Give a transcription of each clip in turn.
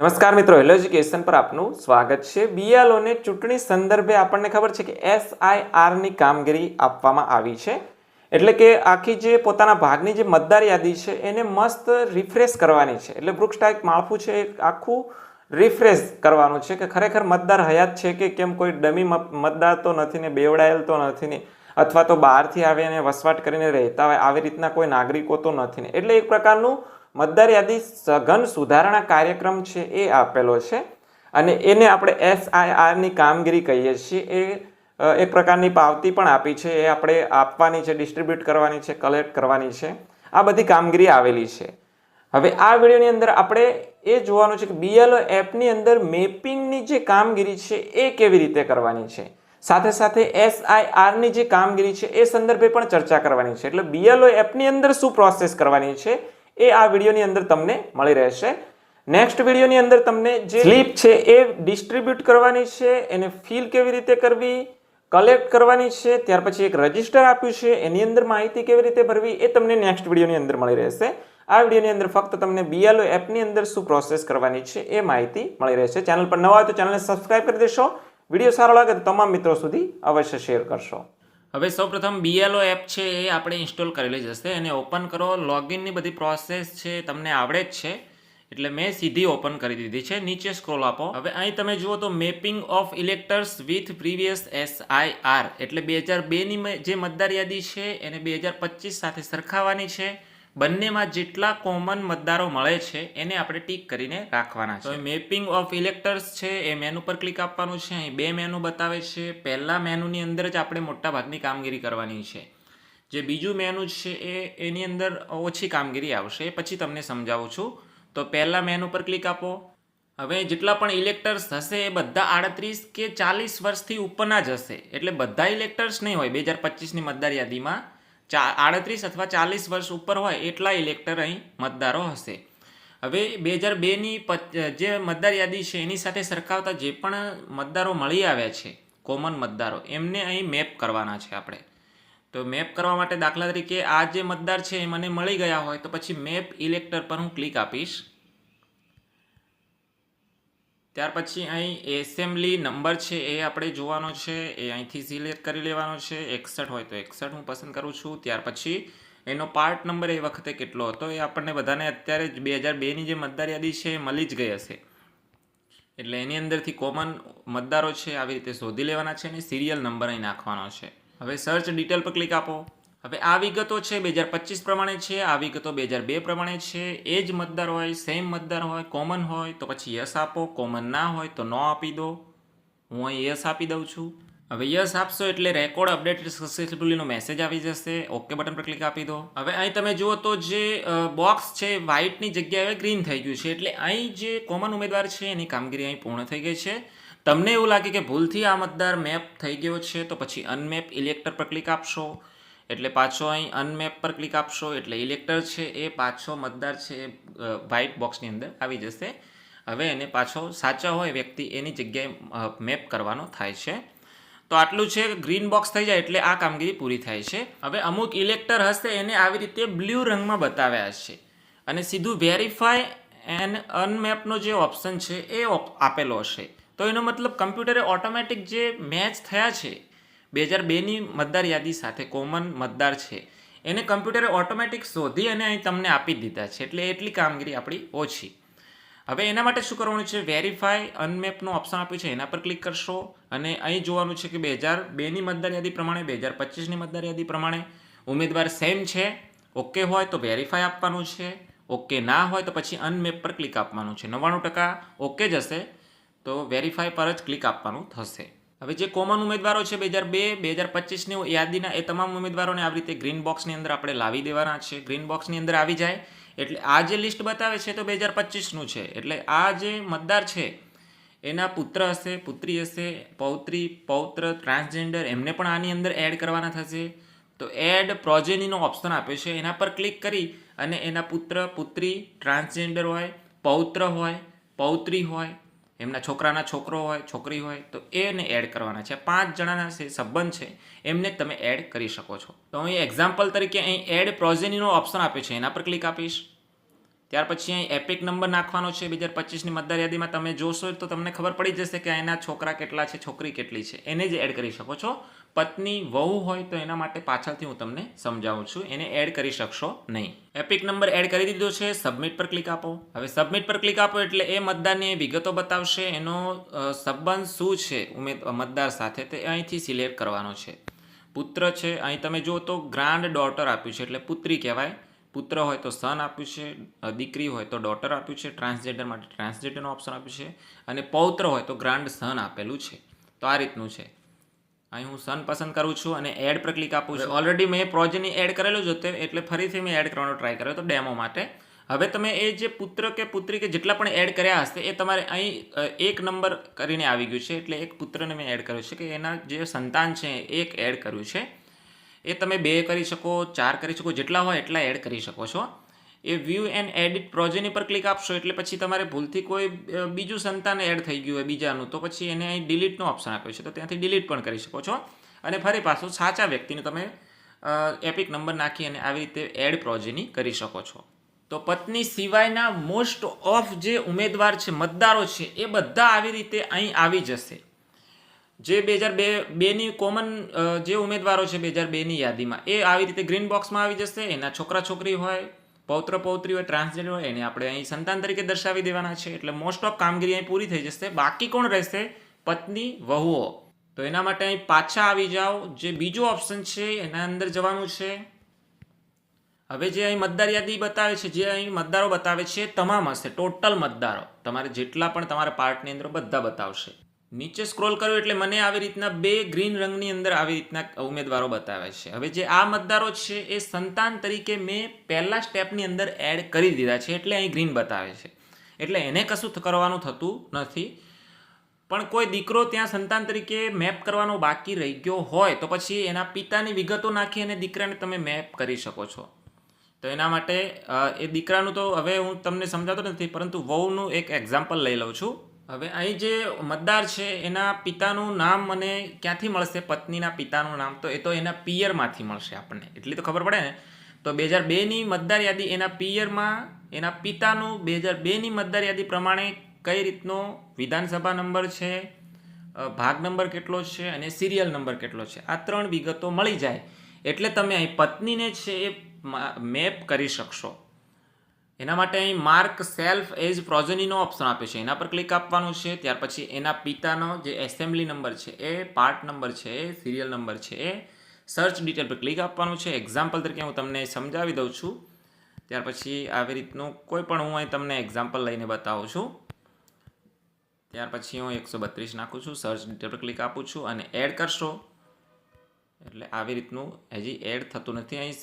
નમસ્કાર મિત્રો hello education પર આપનું સ્વાગત છે. બીએલઓને ચૂંટણી સંદર્ભે આપણને ખબર છે કે એસઆઈઆરની કામગીરી આપવામાં આવી છે. એટલે કે આખી જે પોતાના ભાગની જે મતદાર યાદી છે, એને મસ્ત રિફ્રેશ કરવાની છે. એટલે એક માળખું છે આખું રિફ્રેશ કરવાનું છે કે ખરેખર મતદાર હયાત છે કે કેમ કોઈ ડમી મતદાર તો નથી ને બેવડાયેલ તો નથી ને, અથવા તો બહારથી આવે અને વસવાટ કરીને રહેતા હોય, આવી રીતના કોઈ નાગરિકો તો નથી ને. એટલે એક પ્રકારનું મતદાર યાદી સઘન સુધારણા કાર્યક્રમ છે એ આપેલો છે. અને એને આપણે એસઆઈઆરની કામગીરી કહીએ છીએ. એ એક પ્રકારની પાવતી પણ આપી છે. એ આપણે આપવાની છે, ડિસ્ટ્રીબ્યુટ કરવાની છે, કલેક્ટ કરવાની છે. આ બધી કામગીરી આવેલી છે. હવે આ વિડીયોની અંદર આપણે એ જોવાનું છે કે બીએલઓ એપની અંદર મેપિંગની જે કામગીરી છે એ કેવી રીતે કરવાની છે. સાથે સાથે એસઆઈઆરની જે કામગીરી છે એ સંદર્ભે પણ ચર્ચા કરવાની છે. એટલે બીએલઓ એપની અંદર શું પ્રોસેસ કરવાની છે એ આ વિડીયોની અંદર તમને મળી રહેશે. નેક્સ્ટ વિડીયોની અંદર તમને જે સ્લીપ છે એ ડિસ્ટ્રીબ્યુટ કરવાની છે, એને ફિલ કેવી રીતે કરવી કલેક્ટ કરવાની છે, ત્યાર પછી એક રજિસ્ટર આપ્યું છે, એની અંદર માહિતી કેવી રીતે ભરવી એ તમને નેક્સ્ટ વિડીયોની અંદર મળી રહેશે. આ વિડીયોની અંદર ફક્ત તમને બીએલઓ એપની અંદર શું પ્રોસેસ કરવાની છે એ માહિતી મળી રહેશે. ચેનલ પર નવા હોય તો ચેનલને સબસ્ક્રાઈબ કરી દેશો. વીડિયો સારો લાગે તો તમામ મિત્રો સુધી અવશ્ય શેર કરશો. હવે સૌપ્રથમ બીએલઓ એપ છે એ આપણે ઇન્સ્ટોલ કરેલી જ હશે એને ઓપન કરો. લોગિનની બધી પ્રોસેસ છે તમને આવડે જ છે. એટલે મેં સીધી ઓપન કરી દીધી છે. નીચે સ્ક્રોલ આપો. હવે અહીં તમે જુઓ તો mapping of electors with previous SIR એટલે બે હજાર બેની જે મતદાર યાદી છે એને બે હજાર પચીસ સાથે સરખાવવાની છે. બંનેમાં જેટલા કોમન મતદારો મળે છે એને આપણે ટીક કરીને રાખવાના છે. મેપિંગ ઓફ ઇલેક્ટર્સ છે એ મેનુ પર ક્લિક આપવાનું છે અહીં બે મેનુ બતાવે છે. પહેલાં મેનુની અંદર જ આપણે મોટા ભાગની કામગીરી કરવાની છે. જે બીજું મેનુ છે એ એની અંદર ઓછી કામગીરી આવશે એ પછી તમને સમજાવું છું. તો પહેલાં મેનુ પર ક્લિક આપો. હવે જેટલા પણ ઇલેક્ટર્સ હશે એ બધા આડત્રીસ કે ચાલીસ વર્ષથી ઉપરના જ હશે. એટલે બધા ઇલેક્ટર્સ નહીં હોય બે હજાર પચીસની મતદાર યાદીમાં ચા આડત્રીસ અથવા ચાલીસ વર્ષ ઉપર હોય એટલા ઇલેક્ટર અહીં મતદારો હશે. હવે બે હજાર બેની જે મતદાર યાદી છે, એની સાથે સરખાવતા જે પણ મતદારો મળી આવ્યા છે કોમન મતદારો, એમને અહીં મેપ કરવાના છે આપણે. તો મેપ કરવા માટે દાખલા તરીકે આ જે મતદાર છે, એ મને મળી ગયા હોય તો પછી મેપ ઇલેક્ટર પર હું ક્લિક આપીશ. ત્યાર પછી અહીં એસેમ્બલી નંબર છે એ આપણે જોવાનો છે. એ અહીંથી સિલેક્ટ કરી લેવાનો છે. એકસઠ હોય તો એકસઠ હું પસંદ કરું છું. ત્યાર પછી એનો પાર્ટ નંબર એ વખતે કેટલો હતો એ આપણને બધાને અત્યારે જ બે હજાર બેની જે મતદાર યાદી છે એ મળી જ ગઈ હશે. એટલે એની અંદરથી કોમન મતદારો છે, આવી રીતે શોધી લેવાના છે અને સિરિયલ નંબર અહીં નાખવાનો છે. હવે સર્ચ ડિટેલ પર ક્લિક આપો. હવે આ વિગતો છે બે હજાર પચીસ પ્રમાણે છે, આ વિગતો બે હજાર બે પ્રમાણે છે. એ જ મતદાર હોય સેમ મતદાર હોય કોમન હોય, તો પછી યસ આપો કોમન ના હોય, તો નો આપી દો. હું અહીં યસ આપી દઉં છું. હવે યસ આપશો એટલે રેકોર્ડ અપડેટેડ સક્સેસફુલીનો મેસેજ આવી જશે. ઓકે બટન પર ક્લિક આપી દો. હવે અહીં તમે જુઓ તો જે બોક્સ છે વ્હાઇટની જગ્યાએ ગ્રીન થઈ ગયું છે. એટલે અહીં જે કોમન ઉમેદવાર છે, એની કામગીરી અહીં પૂર્ણ થઈ ગઈ છે. તમને એવું લાગે કે ભૂલથી આ મતદાર મેપ થઈ ગયો છે, તો પછી અનમેપ ઇલેક્ટર પર ક્લિક આપશો. એટલે પાછો અહીં અનમેપ પર ક્લિક આપશો, એટલે ઇલેક્ટર છે એ, પાછો મતદાર છે એ વ્હાઇટ બોક્સની અંદર આવી જશે. હવે એને પાછો સાચા હોય વ્યક્તિ એની જગ્યાએ મેપ કરવાનો થાય છે. તો આટલું છે ગ્રીન બોક્સ થઈ જાય એટલે આ કામગીરી પૂરી થાય છે. હવે અમુક ઇલેક્ટર હશે એને આવી રીતે બ્લુ રંગમાં બતાવ્યા છે. અને સીધું વેરીફાય એન્ડ અનમેપનો જે ઓપ્શન છે એ આપેલો હશે. તો એનો મતલબ કમ્પ્યુટરે ઓટોમેટિક જે મેચ થયા છે બે હજાર બેની મતદાર યાદી સાથે કોમન મતદાર છે. એને કમ્પ્યુટરે ઓટોમેટિક શોધી અને અહીં તમને આપી દીધા છે. એટલે એટલી કામગીરી આપણી ઓછી. હવે એના માટે શું કરવાનું છે? વેરીફાઈ અનમેપનું ઓપ્શન આપ્યું છે. એના પર ક્લિક કરશો અને અહીં જોવાનું છે કે બે હજાર બેની મતદાર યાદી પ્રમાણે, બે હજાર પચીસની મતદાર યાદી પ્રમાણે ઉમેદવાર સેમ છે. ઓકે હોય તો વેરીફાઈ આપવાનું છે. ઓકે ના હોય તો પછી અનમેપ પર ક્લિક આપવાનું છે. નવ્વાણું ટકા ઓકે જ હશે. તો વેરીફાઈ પર જ ક્લિક આપવાનું થશે. હવે જે કોમન ઉમેદવારો છે બે હજાર બે બે હજાર પચીસની યાદીના એ તમામ ઉમેદવારોને આવી રીતે ગ્રીન બોક્સની અંદર આપણે લાવી દેવાના છે. ગ્રીન બોક્સની અંદર આવી જાય. એટલે આ જે લિસ્ટ બતાવે છે તો બે હજાર પચીસનું છે. એટલે આ જે મતદાર છે, એના પુત્ર હશે, પુત્રી હશે, પૌત્રી, પૌત્ર ટ્રાન્સજેન્ડર એમને પણ આની અંદર એડ કરવાના થશે. તો એડ પ્રોજેનીનો ઓપ્શન આપ્યો છે. એના પર ક્લિક કરી અને એના પુત્ર, પુત્રી ટ્રાન્સજેન્ડર હોય, પૌત્ર હોય, પૌત્રી હોય એમના છોકરાના છોકરો હોય, છોકરી હોય, તો એને એડ કરવાના છે. પાંચ જણાના છે સંબંધ છે, એમને તમે એડ કરી શકો છો. તો અહીં એક્ઝામ્પલ તરીકે અહીં એડ પ્રોઝેનીનો ઓપ્શન આપ્યો છે. એના પર ક્લિક આપીશ. ત્યાર પછી અહીં એપિક નંબર નાખવાનો છે. બે હજાર પચીસની મતદાર યાદીમાં તમે જોશો તો તમને ખબર પડી જશે કે અહીંના છોકરા કેટલા છે, છોકરી કેટલી છે. એને જ એડ કરી શકો છો. પત્ની વહુ હોય તો એના માટે પાછળથી હું તમને સમજાવું છું. એને એડ કરી શકશો નહીં. એપિક નંબર એડ કરી દીધો છે. સબમિટ પર ક્લિક આપો. હવે સબમિટ પર ક્લિક આપો એટલે એ મતદારની વિગતો બતાવશે. એનો સંબંધ શું છે? ઉમેદ મતદાર સાથે તે અહીંથી સિલેક્ટ કરવાનો છે. પુત્ર છે. અહીં તમે જુઓ તો ગ્રાન્ડ ડોટર આપ્યું છે એટલે પુત્રી કહેવાય. પુત્ર હોય તો સન આપ્યું છે. દીકરી હોય તો ડોટર આપ્યું છે. ટ્રાન્સજેન્ડર માટે ટ્રાન્સજેન્ડરનો ઓપ્શન આપ્યું છે. અને પૌત્ર હોય તો ગ્રાન્ડ સન આપેલું છે. તો આ રીતનું છે. અહીં હું સન પસંદ કરું છું અને એડ પર ક્લિક આપું છું. ઓલરેડી મેં પ્રોજેની એડ કરેલું જ હતું એટલે ફરીથી મેં એડ કરવાનો ટ્રાય કર્યો હતો ડેમો માટે. હવે તમે એ જે પુત્ર કે પુત્રી કે જેટલા પણ એડ કર્યા હશે એ તમારે અહીં એક નંબર કરીને આવી ગયું છે એટલે એક પુત્રને મેં એડ કર્યો છે કે એના જે સંતાન છે એક એડ કર્યું છે. એ તમે બે કરી શકો ચાર કરી શકો જેટલા હોય એટલા એડ કરી શકો છો. એ વ્યૂ એન્ડ એડિટ પ્રોજેની પર ક્લિક આપશો એટલે પછી તમારે ભૂલથી કોઈ બીજું સંતાન એડ થઈ ગયું હોય બીજાનું, તો પછી એને અહીં ડિલીટનો ઓપ્શન આપ્યો છે. તો ત્યાંથી ડિલીટ પણ કરી શકો છો. અને ફરી પાછું સાચા વ્યક્તિને તમે એપિક નંબર નાખી અને આવી રીતે એડ પ્રોજેની કરી શકો છો. તો પત્ની સિવાયના મોસ્ટ ઓફ જે ઉમેદવાર છે, મતદારો છે, એ બધા આવી રીતે અહીં આવી જશે. જે બે હજાર બે, બેની કોમન જે ઉમેદવારો છે બે હજાર બેની યાદીમાં, એ આવી રીતે ગ્રીન બોક્સમાં આવી જશે, એના છોકરા છોકરી હોય પૌત્ર પૌત્રી હોય ટ્રાન્સજેન્ડર હોય, એને આપણે અહીં સંતાન તરીકે દર્શાવી દેવાના છે. એટલે મોસ્ટ ઓફ કામગીરી અહીં પૂરી થઈ જશે. બાકી કોણ રહેશે? પત્ની, વહુઓ. તો એના માટે અહીં પાછા આવી જાઓ. જે બીજો ઓપ્શન છે, એના અંદર જવાનું છે. હવે જે અહીં મતદાર યાદી બતાવે છે, જે અહીં મતદારો બતાવે છે તમામ હશે. ટોટલ મતદારો. તમારે જેટલા પણ તમારા પાર્ટની અંદર બધા બતાવશે. નીચે સ્ક્રોલ કર્યો એટલે મને આવી રીતના બે ગ્રીન રંગની અંદર આવી રીતના ઉમેદવારો બતાવે છે. હવે જે આ મતદારો છે, એ સંતાન તરીકે મેં પહેલા સ્ટેપની અંદર એડ કરી દીધા છે એટલે અહીં ગ્રીન બતાવે છે. એટલે એને કશું કરવાનું થતું નથી. પણ કોઈ દીકરો ત્યાં સંતાન તરીકે મેપ કરવાનો બાકી રહી ગયો હોય તો પછી એના પિતાની વિગતો નાખી અને દીકરાને તમે મેપ કરી શકો છો. તો એના માટે એ દીકરાનું તો હવે હું તમને સમજાતો નથી, પરંતુ વહુનું એક એક્ઝામ્પલ લઈ લઉં છું. હવે અહીં જે મતદાર છે, એના પિતાનું નામ મને ક્યાંથી મળશે? પત્નીના પિતાનું નામ. તો એ તો એના પિયરમાંથી મળશે આપણને. એટલી તો ખબર પડે ને? તો બે હજાર બેની મતદાર યાદી એના પિયરમાં, એના પિતાનું બે હજાર બેની મતદાર યાદી પ્રમાણે કઈ રીતનો વિધાનસભા નંબર છે ભાગ નંબર કેટલો છે અને સિરિયલ નંબર કેટલો છે? આ ત્રણ વિગતો મળી જાય. એટલે તમે અહીં પત્નીને છે એ મેપ કરી શકશો. એના માટે અહીં માર્ક સેલ્ફ એઝ પ્રોજનીનો ઓપ્શન આપે છે. એના પર ક્લિક આપવાનું છે. ત્યાર પછી એના પિતાનો જે એસેમ્બલી નંબર છે, એ પાર્ટ નંબર છે, એ સિરિયલ નંબર છે, એ સર્ચ ડિટેલ પર ક્લિક આપવાનું છે. એક્ઝામ્પલ તરીકે હું તમને સમજાવી દઉં છું. ત્યાર પછી આવી રીતનું કોઈ પણ હું અહીં તમને એક્ઝામ્પલ લઈને બતાવું છું. ત્યાર પછી હું એકસો બત્રીસ નાખું છું. સર્ચ ડિટેલ પર ક્લિક આપું છું અને એડ કરશો. એટલે આવી રીતનું હજી એડ થતું નથી. અહીં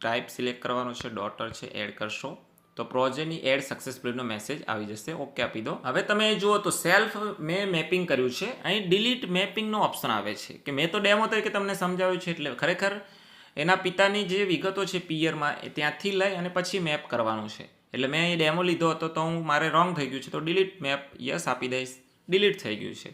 ટાઈપ સિલેક્ટ કરવાનો છે. ડોટર છે એડ કરશો. તો પ્રોજેની એડ સક્સેસફુલીનો મેસેજ આવી જશે. ઓકે આપી દો. હવે તમે જુઓ તો સેલ્ફ મેં મેપિંગ કર્યું છે. અહીં ડિલીટ મેપિંગનો ઓપ્શન આવે છે. કે મેં તો ડેમો તરીકે તમને સમજાવ્યું છે એટલે ખરેખર એના પિતાની જે વિગતો છે પિયરમાં એ ત્યાંથી લઈ અને પછી મેપ કરવાનું છે. એટલે મેં અહીં ડેમો લીધો હતો તો હું, મારે રોંગ થઈ ગયું છે. તો ડિલીટ મેપ યસ આપી દઈશ. ડિલીટ થઈ ગયું છે.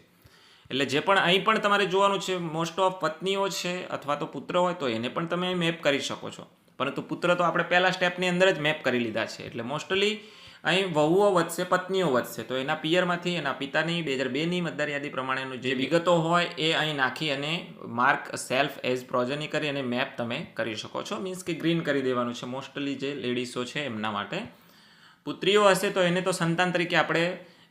એટલે જે પણ અહીં પણ તમારે જોવાનું છે મોસ્ટ ઓફ પત્નીઓ છે અથવા તો પુત્ર હોય તો એને પણ તમે મેપ કરી શકો છો. પરંતુ પુત્ર તો આપણે પહેલા સ્ટેપની અંદર જ મેપ કરી લીધા છે. એટલે મોસ્ટલી અહીં વહુઓ વધશે પત્નીઓ વધશે. તો એના પિયરમાંથી એના પિતાની બે હજાર બેની મતદાર યાદી પ્રમાણેનું જે વિગતો હોય એ અહીં નાખી અને માર્ક સેલ્ફ એઝ પ્રોજની કરી અને મેપ તમે કરી શકો છો. મીન્સ કે ગ્રીન કરી દેવાનું છે. મોસ્ટલી જે લેડીઝો છે એમના માટે. પુત્રીઓ હશે તો એને તો સંતાન તરીકે આપણે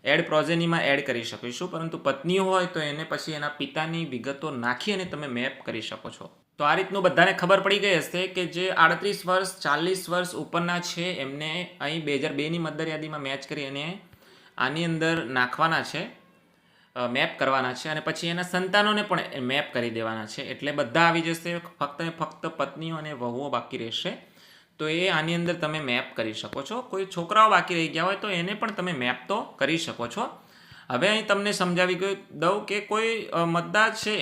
એડ પ્રોજેનીમાં એડ કરી શકીશું. પરંતુ પત્નીઓ હોય તો એને પછી એના પિતાની વિગતો નાખી અને તમે મેપ કરી શકો છો. તો આ રીતનું બધાને ખબર પડી ગઈ હશે કે જે આડત્રીસ વર્ષ, ચાલીસ વર્ષ ઉપરના છે, એમને અહીં બે હજાર બેની મતદારયાદીમાં મેચ કરી અને આની અંદર નાખવાના છે મેપ કરવાના છે અને પછી એના સંતાનોને પણ મેપ કરી દેવાના છે. એટલે બધા આવી જશે, ફક્ત ફક્ત પત્નીઓ અને વહુઓ બાકી રહેશે. તો એ આની અંદર તમે મેપ કરી શકો છો. કોઈ છોકરાઓ બાકી રહી ગયા હોય તો એને પણ તમે મેપ તો કરી શકો છો. હવે અહીં તમને સમજાવી ગયું દઉં કે કોઈ મતદાર છે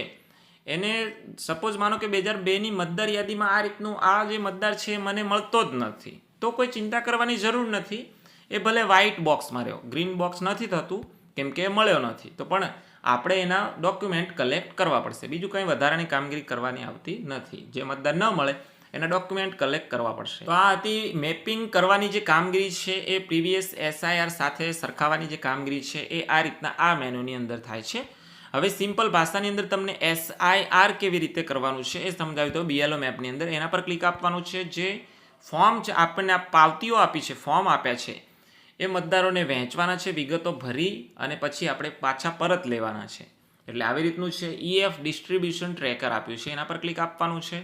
એને સપોઝ માનો કે બે હજાર બેની મતદાર યાદીમાં આ રીતનું આ જે મતદાર છે મને મળતો જ નથી. તો કોઈ ચિંતા કરવાની જરૂર નથી. એ ભલે વ્હાઇટ બોક્સમાં રહ્યો ગ્રીન બોક્સ નથી થતું, કેમ કે મળ્યો નથી. તો પણ આપણે એના ડોક્યુમેન્ટ કલેક્ટ કરવા પડશે. બીજું કંઈ વધારાની કામગીરી કરવાની આવતી નથી. જે મતદાર ન મળે, એના ડોક્યુમેન્ટ કલેક્ટ કરવા પડશે. તો આ હતી મેપિંગ કરવાની જે કામગીરી છે એ પ્રીવિયસ એસઆઈઆર સાથે સરખાવવાની જે કામગીરી છે એ આ રીતના આ મેનુની અંદર થાય છે. હવે સિમ્પલ ભાષાની અંદર તમને એસઆઈઆર કેવી રીતે કરવાનું છે એ સમજાવી દો બીએલઓ મેપની અંદર. એના પર ક્લિક આપવાનું છે જે ફોર્મ છે આપણને પાવતીઓ આપી છે ફોર્મ આપ્યા છે, એ મતદારોને વહેંચવાના છે, વિગતો ભરી અને પછી આપણે પાછા પરત લેવાના છે. એટલે આવી રીતનું છે. ઈએફ ડિસ્ટ્રીબ્યુશન ટ્રેકર આપ્યું છે. એના પર ક્લિક આપવાનું છે.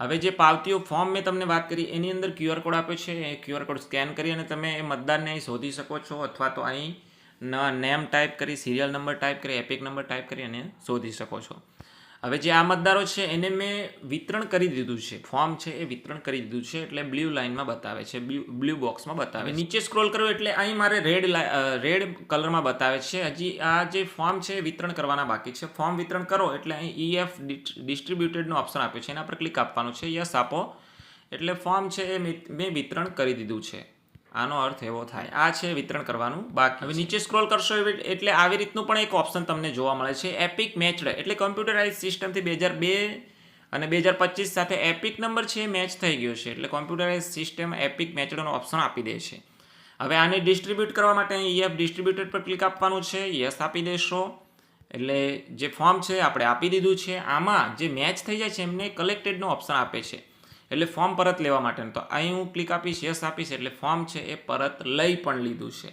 હવે જે પાવતીઓ ફોર્મ મેં તમને વાત કરી, એની અંદર ક્યુઆર કોડ આપ્યો છે. એ ક્યુઆર કોડ સ્કેન કરી અને તમે એ મતદારને અહીં શોધી શકો છો અથવા તો અહીં નેમ ટાઈપ કરી સિરિયલ નંબર ટાઈપ કરી એપિક નંબર ટાઈપ કરી અને શોધી શકો છો. હવે જે આ મતદારો છે, એને મેં વિતરણ કરી દીધું છે. ફોર્મ છે એ વિતરણ કરી દીધું છે, એટલે બ્લુ લાઇનમાં બતાવે છે બ્લુ બોક્સમાં બતાવે નીચે સ્ક્રોલ કરો એટલે અહીં મારે રેડ રેડ કલરમાં બતાવે છે. હજી આ જે ફોર્મ છે એ વિતરણ કરવાના બાકી છે. ફોર્મ વિતરણ કરો એટલે અહીં ઈએફ ડિસ્ટ્રીબ્યુટેડનો ઓપ્શન આપ્યો છે. એના પર ક્લિક આપવાનું છે. યસ આપો. એટલે ફોર્મ છે એ મેં વિતરણ કરી દીધું છે. આનો અર્થ એવો થાય. આ છે વિતરણ કરવાનું બાકી હવે નીચે સ્ક્રોલ કરશો એવી- એટલે આવી રીતનું પણ એક ઓપ્શન તમને જોવા મળે છે. એપિક મેચડ એટલે કોમ્પ્યુટરાઇઝ સિસ્ટમથી બે હજાર બે અને બે હજાર પચીસ સાથે એપિક નંબર છે એ મેચ થઈ ગયો છે. એટલે કોમ્પ્યુટરાઇઝ સિસ્ટમ એપિક મેચડનો ઓપ્શન આપી દે છે. હવે આને ડિસ્ટ્રીબ્યુટ કરવા માટે અહીં ઈએફ ડિસ્ટ્રીબ્યુટેડ પર ક્લિક આપવાનું છે. યસ આપી દેશો. એટલે જે ફોર્મ છે આપણે આપી દીધું છે. આમાં જે મેચ થઈ જાય છે એમને કલેક્ટેડનો ઓપ્શન આપે છે. એટલે ફોર્મ પરત લેવા માટેનું. તો અહીં હું ક્લિક આપીશ યસ આપીશ, એટલે ફોર્મ છે એ પરત લઈ પણ લીધું છે.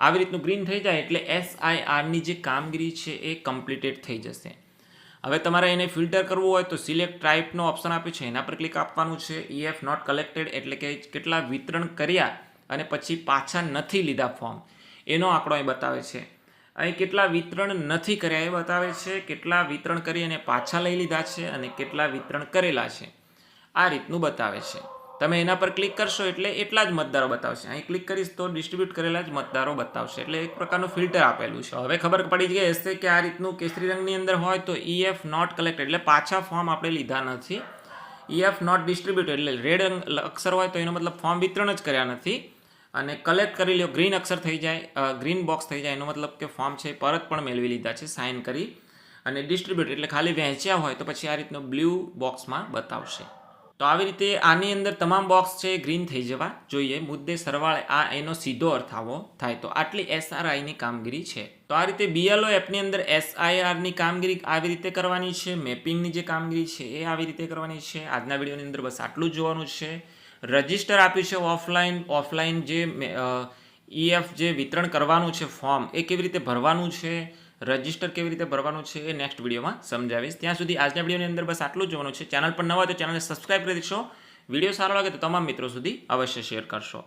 આવી રીતનું ગ્રીન થઈ જાય એટલે એસઆઈઆરની જે કામગીરી છે એ કમ્પ્લીટેડ થઈ જશે. હવે તમારે એને ફિલ્ટર કરવું હોય તો સિલેક્ટ ટાઈપનો ઓપ્શન આપ્યો છે. એના પર ક્લિક આપવાનું છે. ઈએફ નોટ કલેક્ટેડ એટલે કે કેટલા વિતરણ કર્યા અને પછી પાછા નથી લીધા ફોર્મ એનો આંકડો અહીં બતાવે છે. અહીં કેટલા વિતરણ નથી કર્યા એ બતાવે છે. કેટલા વિતરણ કરી અને પાછા લઈ લીધા છે અને કેટલા વિતરણ કરેલા છે. આ રીતનું બતાવે છે. તમે એના પર ક્લિક કરશો એટલે એટલા જ મતદારો બતાવશે. અહીં ક્લિક કરીશ તો ડિસ્ટ્રીબ્યુટ કરેલા જ મતદારો બતાવશે. એટલે એક પ્રકારનું ફિલ્ટર આપેલું છે. હવે ખબર પડી ગઈ હશે કે આ રીતનું કેસરી રંગની અંદર હોય તો ઈએફ નોટ કલેક્ટ એટલે પાછા ફોર્મ આપણે લીધા નથી. ઈએફ નોટ ડિસ્ટ્રીબ્યુટ એટલે રેડ અક્ષર હોય તો એનો મતલબ ફોર્મ વિતરણ જ કર્યા નથી. અને કલેક્ટ કરી લ્યો. ગ્રીન અક્ષર થઈ જાય ગ્રીન બોક્સ થઈ જાય. એનો મતલબ કે ફોર્મ છે પરત પણ મેળવી લીધા છે સાઇન કરી. અને ડિસ્ટ્રીબ્યુટ એટલે ખાલી વહેંચ્યા હોય તો પછી આ રીતનો બ્લુ બોક્સમાં બતાવશે. તો આવી રીતે આની અંદર તમામ બોક્સ છે ગ્રીન થઈ જવા જોઈએ. મુદ્દે સરવાળે આ એનો સીધો અર્થ આવો થાય તો આટલી એસઆરઆઈની કામગીરી છે. તો આ રીતે બીએલઓ એપની અંદર એસઆઈઆરની કામગીરી આવી રીતે કરવાની છે મેપિંગની જે કામગીરી છે એ આવી રીતે કરવાની છે. આજના વિડીયોની અંદર બસ આટલું જોવાનું છે. રજિસ્ટર આપ્યું છે ઓફલાઈન ઓફલાઈન જે ઈએફ જે વિતરણ કરવાનું છે ફોર્મ એ કેવી રીતે ભરવાનું છે? રજિસ્ટર કેવી રીતે ભરવાનું છે એ નેક્સ્ટ વિડીયોમાં સમજાવીશ. ત્યાં સુધી આજના વિડીયોની અંદર બસ આટલું જોવાનું છે. ચેનલ પર નવા તો ચેનલને સબસ્ક્રાઈબ કરી દેશો. વીડિયો સારો લાગે તો તમામ મિત્રો સુધી અવશ્ય શેર કરશો.